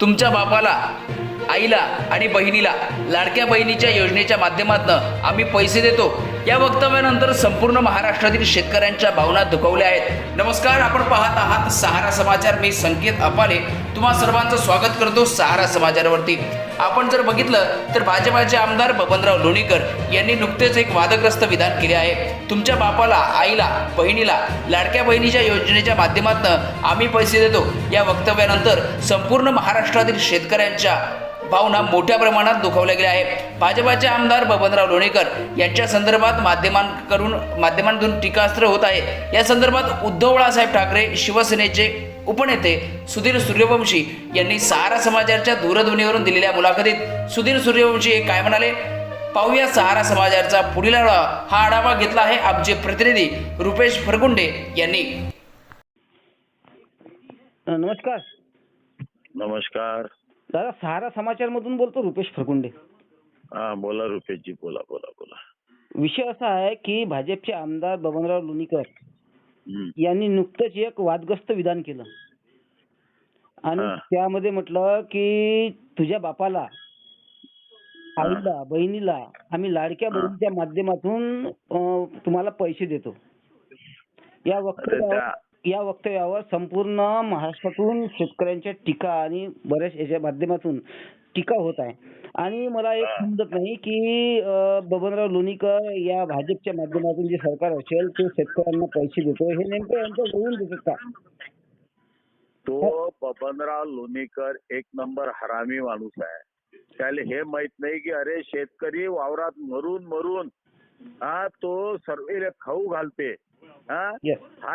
तुमच्या बापाला आईला आणि बहिणीला लाडक्या बहिणीच्या योजनेच्या माध्यमातून आम्ही पैसे देतो. या वक्तव्यानंतर संपूर्ण महाराष्ट्रातील शेतकऱ्यांच्या भावना दुखवल्या आहेत. नमस्कार आपण पाहत आहात सहारा समाचार. मी संकेत अपाले. तुम्हा सर्वांचं स्वागत करतो सहारा समाचारावरती. आपण जर बघितलं तर भाजपाचे आमदार बबनराव लोणीकर यांनी नुकतेच एक वादग्रस्त विधान केले आहे. तुमच्या बापाला आईला बहिणीला लाडक्या बहिणीच्या योजनेच्या माध्यमातून आम्ही पैसे देतो. या वक्तव्यानंतर संपूर्ण महाराष्ट्रातील शेतकऱ्यांच्या भावना मोठ्या प्रमाणात दुखावल्या गेल्या आहे भाजपाचे आमदार बबनराव लोणीकर यांच्या संदर्भात माध्यमांकडून माध्यमांतून टीकास्त्र होत आहे. या संदर्भात उद्धव बाळासाहेब ठाकरे शिवसेनेचे उपनेते सुधीर सूर्यवंशी यांनी सहारा समाचारच्या दूरध्वनीवरून दिलेल्या मुलाखतीत सुधीर सूर्यवंशी हे काय म्हणाले? पाहूया सहारा समाचारचा पुढील आढावा. हा आढावा घेतला आहे आमचे प्रतिनिधी रुपेश फरगुंडे यांनी. नमस्कार. नमस्कार. दादा सहारा समाचार मधून बोलतो रुपेश फरकुंडे हा बोला रुपेशजी बोला बोला बोला विषय असा आहे की भाजपचे आमदार बबनराव लोणीकर हम्म. यांनी नुकतंच एक वादग्रस्त विधान केलं आणि हा. त्यामध्ये म्हटलं की तुझ्या बापाला आईला बहिणीला आम्ही लाडक्या हा. बहिणीच्या माध्यमातून अ, तुम्हाला पैसे देतो या अरे वक्तव्यावर त्या या वक्तव्यावर संपूर्ण महाराष्ट्रातून शेतकऱ्यांच्या टीका आणि बऱ्याच याच्या माध्यमातून टीका होत आहे. आणि मला एक. समजत नाही की बबनराव लोणीकर या भाजपच्या माध्यमातून जे सरकार असेल ते शेतकऱ्यांना पैसे देतो हे नेमकं यांच्या जवळून देतात का तो बबनराव लोणीकर एक नंबर हरामी माणूस आहे. त्याला हे माहीत नाही की अरे शेतकरी वावरात मरून मरून हा तो सर्वेले खाऊ घालते. हा?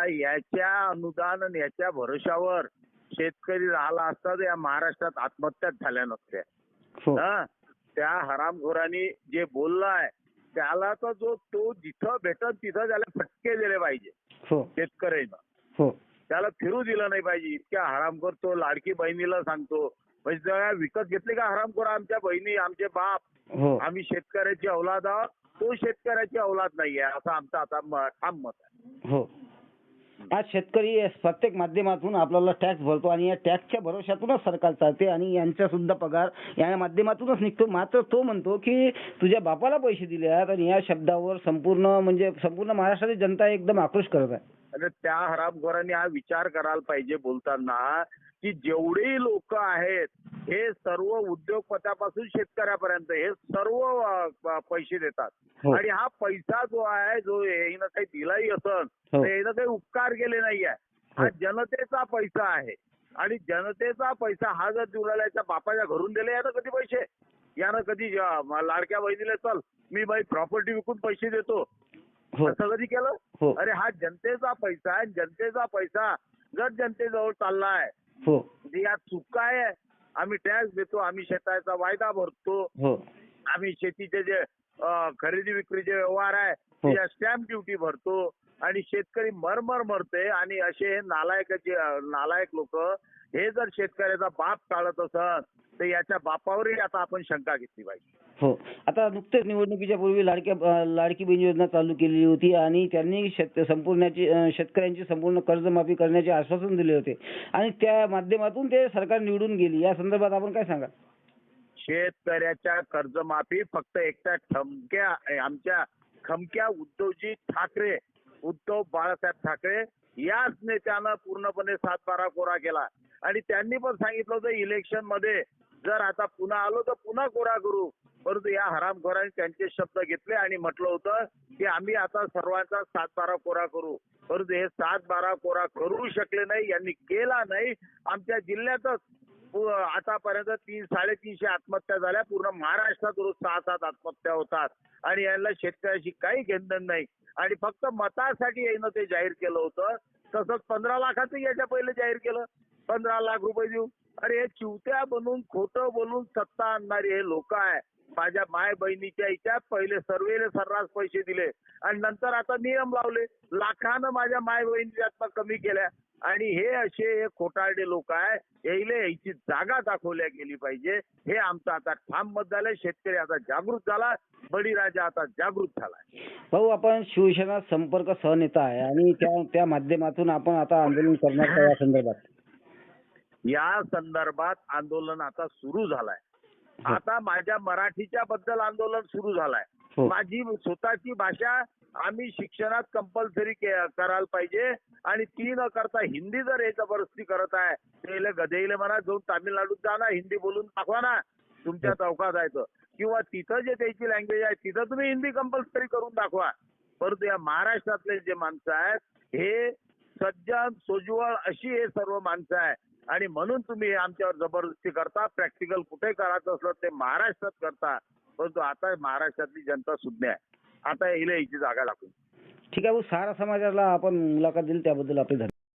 याच्या अनुदान आणि याच्या भरोशावर शेतकरी राहिला असता तर या महाराष्ट्रात आत्महत्याच झाल्या नसत्या. हो. त्या हरामखोरांनी जे बोललाय त्याला तर जो तो जिथं भेटत तिथं त्याला फटके दिले पाहिजे. हो. शेतकऱ्यांना. हो. त्याला फिरू दिलं नाही पाहिजे. इतक्या हरामखोर तो लाडकी बहिणीला सांगतो. म्हणजे विकत घेतले का हरामखोर? आमच्या बहिणी आमचे बाप. आम्ही शेतकऱ्याची औलाद आहोत. तो शेतकऱ्याची औलाद नाहीये असं आमचं आता म- ठाम मत आहे. हो. आज शेतकरी प्रत्येक माध्यमातून आपल्याला टॅक्स भरतो आणि या टॅक्सच्या भरोशातूनच सरकार चालते आणि यांचा सुद्धा पगार या माध्यमातूनच निघतो. मात्र तो म्हणतो की तुझ्या बापाला पैसे दिले आहेत आणि या शब्दावर संपूर्ण म्हणजे संपूर्ण महाराष्ट्राची जनता एकदम आक्रोश करत आहे. आणि त्या हरामखोरांनी हा विचार करायला पाहिजे बोलताना की जेवढे लोक आहेत हे सर्व उद्योगपत्यापासून शेतकऱ्यापर्यंत हे सर्व पैसे देतात हो. आणि हा पैसा जो आहे जो येईनं काही दिलाही असन हो. तर येईनं काही उपकार केले नाही आहे हा हो. जनतेचा पैसा आहे आणि जनतेचा पैसा हा जर दिवल्याच्या बापाच्या घरून दिले यानं कधी पैसे यानं कधी लाडक्या बहिणीला चल मी बाई प्रॉपर्टी विकून पैसे देतो असं कधी केलं? हो. अरे हा जनतेचा पैसा आहे जनतेचा पैसा जर जनतेजवळ चाललाय. हो. म्हणजे यात चूक काय आहे? आम्ही टॅक्स देतो आम्ही शेताचा वायदा भरतो. हो. आम्ही शेतीचे जे खरेदी विक्रीचे व्यवहार आहे हो. त्या स्टॅम्प ड्युटी भरतो. आणि शेतकरी मरमर मरते आणि असे नालायक नालायक लोक हे जर शेतकऱ्याचा बाप टाळत असत तर याच्या बापावरही आता आपण शंका घेतली पाहिजे. हो. आता नुकतेच निवडणुकीच्या पूर्वी लाडक्या लाडकी बहीण योजना चालू केलेली होती आणि त्यांनी शेत संपूर्णाची शेतकऱ्यांची संपूर्ण कर्जमाफी करण्याचे आश्वासन दिले होते. आणि त्या माध्यमातून ते सरकार निवडून गेली. या संदर्भात आपण काय सांगाल? शेतकऱ्याच्या कर्जमाफी फक्त एकट्या ठमक्या आमच्या खमक्या उद्धवजी ठाकरे उद्धव बाळासाहेब ठाकरे याच नेत्यानं पूर्णपणे सातबारा कोरा केला. आणि त्यांनी पण सांगितलं होतं इलेक्शनमध्ये जर आता पुन्हा आलो तर पुन्हा कोरा करू. परंतु या हरामखोरांनी त्यांचे शब्द घेतले आणि म्हटलं होतं की आम्ही आता सर्वांचा सात बारा कोरा करू. परंतु हे सात बारा कोरा करू शकले नाही यांनी केला नाही. आमच्या जिल्ह्यातच आतापर्यंत तीन साडेतीनशे आत्महत्या झाल्या. पूर्ण महाराष्ट्रात रोज सहा सात आत्महत्या होतात. आणि यांना शेतकऱ्याशी काही घेणं नाही. आणि फक्त मतासाठी यानं ते जाहीर केलं होतं. तसंच पंधरा लाखाचं याच्या पहिले जाहीर केलं. पंधरा लाख रुपये देऊ अरे हे चिवत्या बनून खोटं बोलून सत्ता आणणारी हे लोक आहे. माझ्या माय बहिणीच्या याच्यात पहिले सर्वेले सर्रास पैसे दिले. आणि नंतर आता नियम लावले. लाखानं माझ्या माय बहिणीच्या कमी केल्या. आणि हे असे हे खोटारडे लोक आहे. यायले याची जागा दाखवल्या गेली पाहिजे. हे आमचं आता ठाम मत झालंय. शेतकरी आता जागृत झाला. बळीराजा आता जागृत झालाय भाऊ आपण शिवसेना संपर्क सहनेता आहे. आणि त्या त्या माध्यमातून आपण आता आंदोलन करणार या संदर्भात. या संदर्भात आंदोलन आता सुरू झालंय. आता माझ्या मराठीच्या बद्दल आंदोलन सुरू झालंय. हो. माझी स्वतःची भाषा आम्ही शिक्षणात कंपल्सरी करायला पाहिजे आणि ती न करता हिंदी जर हे जबरदस्ती करत आहे त्याला गदेले म्हणा जाऊन तामिळनाडूत जा ना हिंदी बोलून दाखवा ना तुमच्या चौकात जायचं किंवा तिथं जे त्याची लँग्वेज आहे तिथं तुम्ही हिंदी कंपल्सरी करून दाखवा. परंतु या महाराष्ट्रातले जे माणसं आहेत हे सज्जन सोज्वळ अशी हे सर्व माणसं आहे आणि म्हणून तुम्ही आमच्यावर जबरदस्ती करता. प्रॅक्टिकल कुठे करायचं असलं ते महाराष्ट्रात करता. परंतु आता महाराष्ट्रातली जनता सुज्ञ आहे. आता हिला याची जागा लागून. ठीक आहे भाऊ सारा समाजाला आपण मुलाखत दिली त्याबद्दल आपले धन्यवाद.